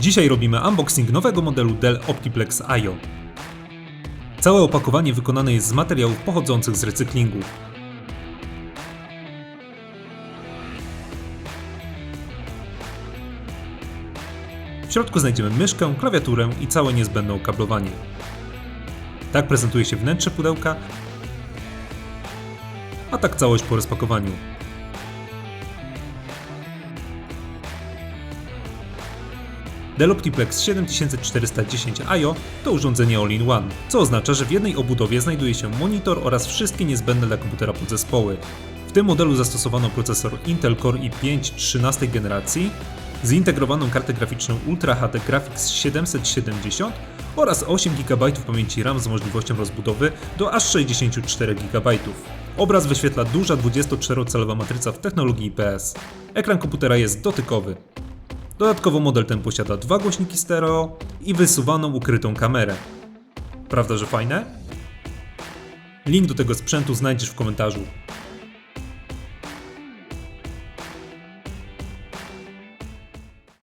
Dzisiaj robimy unboxing nowego modelu Dell Optiplex IO. Całe opakowanie wykonane jest z materiałów pochodzących z recyklingu. W środku znajdziemy myszkę, klawiaturę i całe niezbędne okablowanie. Tak prezentuje się wnętrze pudełka, a tak całość po rozpakowaniu. Dell Optiplex 7410 IO to urządzenie all-in-one, co oznacza, że w jednej obudowie znajduje się monitor oraz wszystkie niezbędne dla komputera podzespoły. W tym modelu zastosowano procesor Intel Core i5 13 generacji, zintegrowaną kartę graficzną Ultra HD Graphics 770 oraz 8 GB pamięci RAM z możliwością rozbudowy do aż 64 GB. Obraz wyświetla duża 24-calowa matryca w technologii IPS. Ekran komputera jest dotykowy. Dodatkowo model ten posiada dwa głośniki stereo i wysuwaną ukrytą kamerę. Prawda, że fajne? Link do tego sprzętu znajdziesz w komentarzu.